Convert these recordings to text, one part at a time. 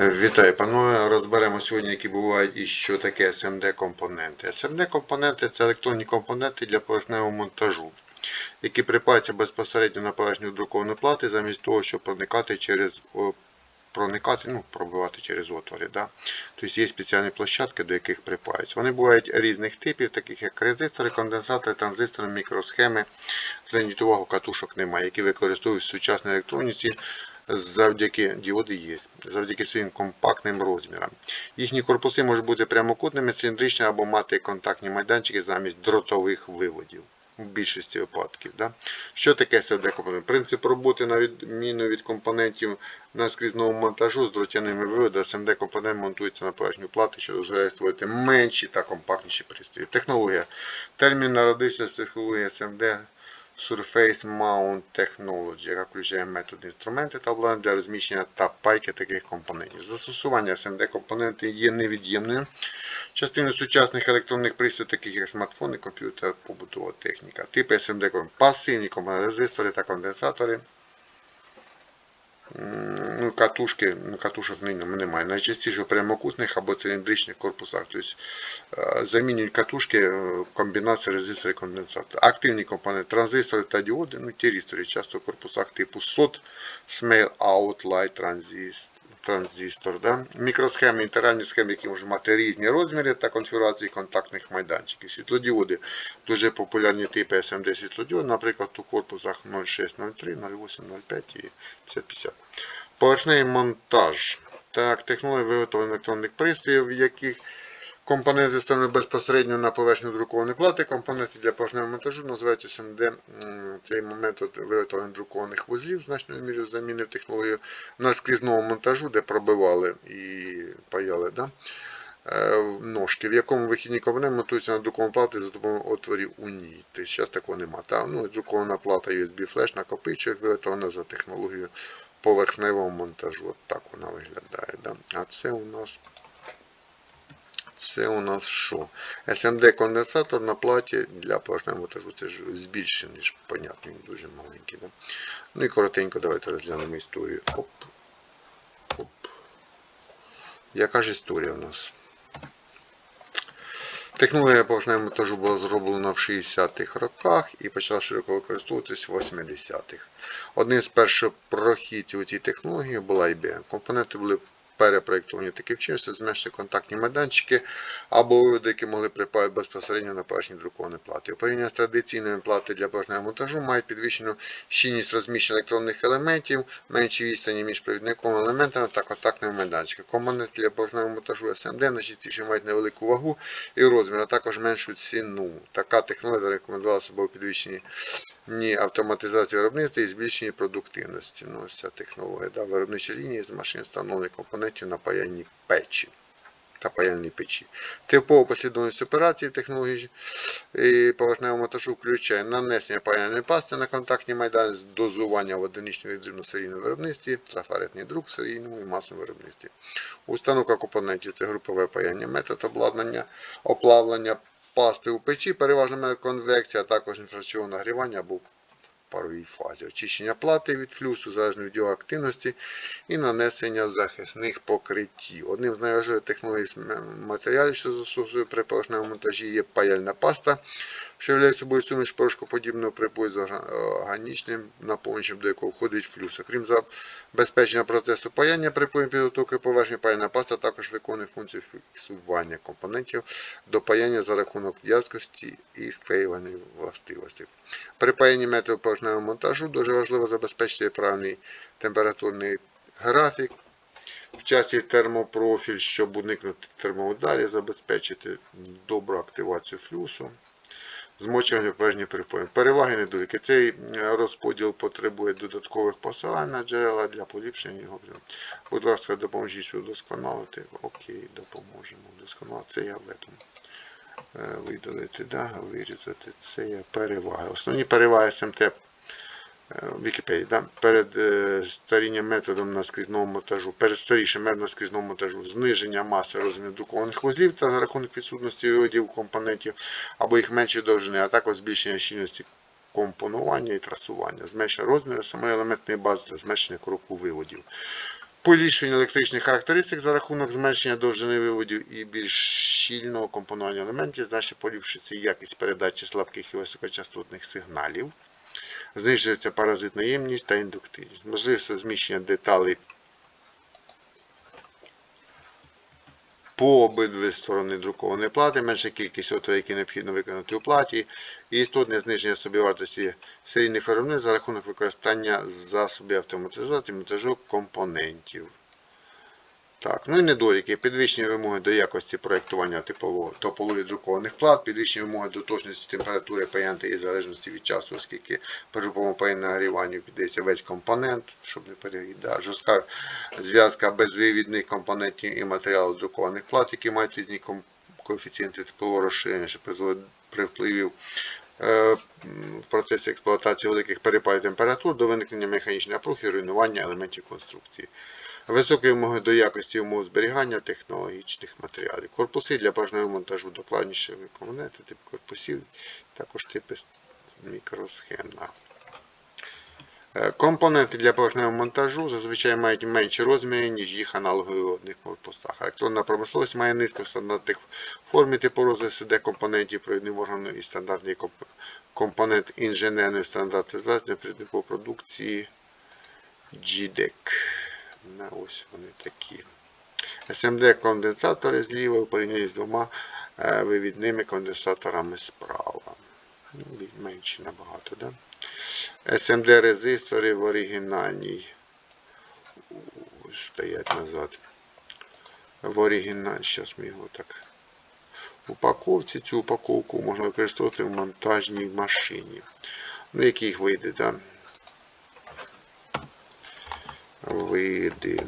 Е, Вітаю, панове. Розберемо сьогодні, які бувають і що таке SMD-компоненти. SMD-компоненти це електронні компоненти для поверхневого монтажу, які припаються безпосередньо на поверхню друкованої плати, замість того, щоб проникати через проникати, ну, пробивати через отвори. Да? Тобто є спеціальні площадки, до яких припаються. Вони бувають різних типів, таких як резистори, конденсатори, транзистори, мікросхеми. Зверніть увагу, катушок немає, які використовують в сучасній електроніці завдяки діоди є, завдяки своїм компактним розмірам. Їхні корпуси можуть бути прямокутними, циліндричними або мати контактні майданчики замість дротових виводів. В більшості випадків. Да? Що таке cd компонент? Принцип роботи, на відміну від компонентів наскрізного монтажу з дротяними виводами, SMD компонент монтується на поверхню плати, що дозволяє створити менші та компактніші пристрої. Технологія. Термін народився з технології SMD Surface Mount Technology, яка включає метод інструменти та обладнання для розміщення та пайки таких компонентів. Застосування SMD компоненти є невід'ємною частиною сучасних електронних пристроїв, таких як смартфони, комп'ютер, побутова техніка. Типи SMD пасивні компоненти, резистори та конденсатори. Ну, катушки, ну, катушок немає. Найчастіше в прямокутних або циліндричних корпусах. Тобто е, замінюють катушки е, в комбінації резистора і конденсатора. Активні компоненти, транзистори та діоди, ну, тірістори, часто в корпусах типу SOT, Smell Out Light Transist- Транзистор, да? мікросхеми, інтеральні схеми, які можуть мати різні розміри та конфігурації контактних майданчиків. Світлодіоди дуже популярні типи SMD світлодіод, наприклад, у корпусах 0603, 0805 і 5050. Поверхневий монтаж. Так, технологія виготовлення електронних пристроїв, в яких компоненти встановлені безпосередньо на поверхню друкованої плати. Компоненти для поверхневого монтажу називаються. М, Цей метод виготовлення друкованих вузлів значною мірою замінив технологію наскрізного монтажу, де пробивали і паяли. Да? е, Ножки, в якому вихідні компоненти монтуються на друковану плату за допомогою отворів у ній. Тобто зараз такого нема. Та, ну, друкована плата USB флеш накопичує, виготовлена за технологією поверхневого монтажу. От так вона виглядає. Да? А це у нас це у нас що? SMD конденсатор на платі для поверхневого монтажу. Це ж збільшений, ніж понятно, він дуже маленький. Да? Ну і коротенько давайте розглянемо історію. Оп. Оп. Яка ж історія у нас? Технологія поверхневого монтажу була зроблена в 60-х роках і почала широко використовуватись в 80-х. Одним з перших прохідців у цій технології була IBM. Компоненти були перепроєктовані таким чином, що зменшити контактні майданчики або виводи, які могли припаяти безпосередньо на поверхні друкованої плати. У порівнянні з традиційними плати для поверхневого монтажу мають підвищену щільність розміщення електронних елементів, менші відстані між провідниковими елементами та контактними майданчиками. Компоненти для поверхневого монтажу SMD найчастіше мають невелику вагу і розмір, а також меншу ціну. Така технологія зарекомендувала собою підвищені автоматизації виробництва і збільшення продуктивності. Ну, ця технологія. Да, виробничі лінії з машин встановлених компонентів на паяльній печі та паяльній печі. Типова послідовність операцій технології поверхневого монтажу включає нанесення паяльної пасти на контактні майдани з дозування в одиничному і дрібносерійному виробництві, трафаретний друк в серійному і масовому виробництві. Установка компонентів це групове паяння метод обладнання, оплавлення пасти у печі, переважно конвекція, а також інфрачового нагрівання або паровій фазі, очищення плати від флюсу, залежно від його активності, і нанесення захисних покриттів. Одним з найважливіших технологій матеріалів, що застосує при поверхневому монтажі, є паяльна паста, що являє собою суміш порошкоподібного припою з органічним наповнювачем, до якого входить флюс. Окрім забезпечення процесу паяння припоєм підготовки поверхні, паяльна паста також виконує функцію фіксування компонентів до паяння за рахунок в'язкості і склеювальної властивості. При паянні методу поверхневого монтажу дуже важливо забезпечити правильний температурний графік. В часі термопрофіль, щоб уникнути термоударів, забезпечити добру активацію флюсу, змочування поверхні припої. Переваги недоліки. Цей е, розподіл потребує додаткових посилань на джерела для поліпшення його. Будь ласка, допоможіть удосконалити. Окей, допоможемо удосконалити. Це я веду. Е, Видалити, да, вирізати. Це є переваги. Основні переваги СМТ Вікіпедії, да? перед е, старінням методом наскрізного монтажу, перед старішим методом наскрізного монтажу, зниження маси розміру друкованих вузлів та за рахунок відсутності виводів компонентів або їх меншої довжини, а також збільшення щільності компонування і трасування, зменшення розміру самої елементної бази та зменшення кроку виводів. поліпшення електричних характеристик за рахунок зменшення довжини виводів і більш щільного компонування елементів, значить поліпшується якість передачі слабких і високочастотних сигналів, знижується паразитна ємність та індуктивність, можливість зміщення деталей по обидві сторони друкованої плати, менша кількість отворів, які необхідно виконати у платі, і істотне зниження собівартості серійних виробництв за рахунок використання засобів автоматизації монтажу компонентів. Так, ну і недоліки. Підвищені вимоги до якості проєктування типового друкованих плат, підвищені вимоги до точності температури паянти і залежності від часу, оскільки при груповому нагріванню піддається весь компонент, щоб не перегріти. Да. Жорстка зв'язка безвивідних компонентів і матеріалу друкованих плат, які мають різні коефіцієнти теплового розширення, що призводить при впливі е, в процесі експлуатації великих перепадів температур до виникнення механічних напруг і руйнування елементів конструкції. Високі вимоги до якості умов зберігання технологічних матеріалів. Корпуси для пожежного монтажу докладніше компоненти, тип корпусів, також типи мікросхем. Е, Компоненти для поверхневого монтажу зазвичай мають менші розміри, ніж їх аналоги в одних корпусах. Електронна промисловість має низку стандартних форм і типу СД компонентів провідним органом і стандартний компонент інженерної стандартизації провіднику продукції GDEC. На ось вони такі. SMD конденсатори зліва у порівнянні з двома е, вивідними конденсаторами справа. Ну, менші набагато, да? SMD резистори в оригінальній. Стоять назад. В оригінальній. Зараз ми його так. Упаковці. Цю упаковку можна використовувати в монтажній машині. Ну, які їх види, да? Види.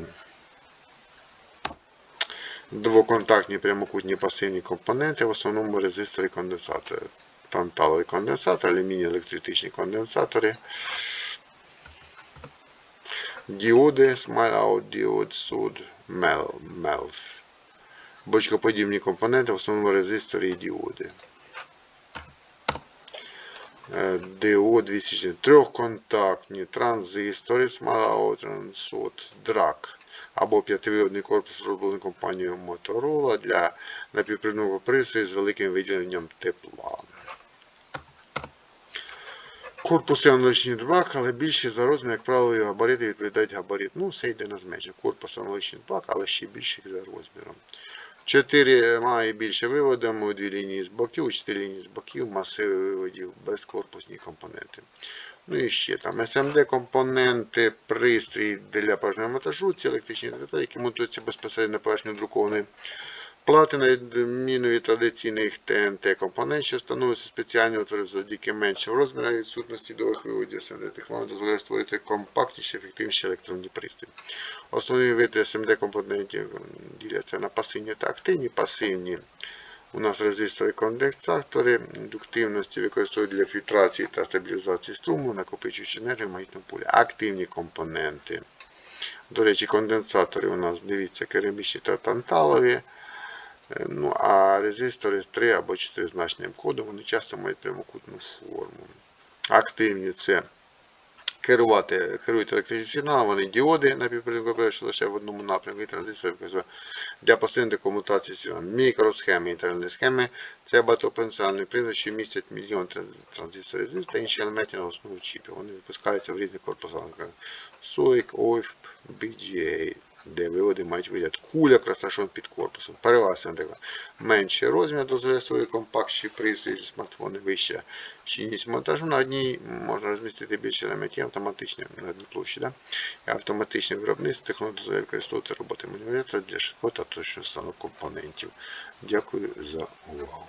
Двоконтактні прямокутні пасивні компоненти, в основному резистори конденсатори. Танталові конденсатори, алюміній електротичні конденсатори. Діоди, Smile Out Diode, Sud, Mel, MELF. Бочкоподібні компоненти, в основному резистори і діоди. Е, ДО 200 трьохконтактні транзистори Transot, DRAC або п'ятививодний корпус зроблений компанією Motorola для напівпровідного пристрою з великим виділенням тепла. Корпуси аналогічні дрбак, але більші за розмір, як правило, і габарити відповідають габарит. Ну, все йде на зменшення. Корпус аналогічний дрбак, але ще більший за розміром. 4 має більше виводом, у дві лінії з боків, у 4 лінії з боків, масиви виводів, безкорпусні компоненти. Ну і ще там СМД компоненти, пристрій для поверхнього монтажу, ці електричні деталі, які монтуються безпосередньо поверхню друкованої плати, на відміну від традиційних ТНТ компонент, що встановлюються спеціальні отвори завдяки меншим розмірам відсутності довгих виводів SMD технології дозволяє створити компактніші, ефективніші електронні пристрої. Основні види SMD компонентів діляться на пасивні та активні. Пасивні у нас резистори конденсатори індуктивності використовують для фільтрації та стабілізації струму, накопичуючи енергію в магнітному полі. Активні компоненти. До речі, конденсатори у нас, дивіться, керамічні та танталові. Е, Ну, а резистори з 3 або 4 значним кодом, вони часто мають прямокутну форму. Активні це керувати, керують електричним сигналом, вони діоди напівпровідникові, що лише в одному напрямку і транзистори для посилення комутації сигналів. Мікросхеми, інтернетні схеми це багатопотенціальні принцип, що містять мільйон транзисторів та інші елементи на основу чіпів. Вони випускаються в різних корпусах. SOIC, OIF, BGA, де виводи мають вигляд куля, розташований під корпусом. Перевага. Менший розмір дозволяє свої компактші пристрої, смартфони вища щільність монтажу. На одній можна розмістити більше елементів автоматичне на одній площі. Да? Автоматичне виробництво технології дозволяє використовувати роботи маніпулятора для швидкого та точного стану компонентів. Дякую за увагу.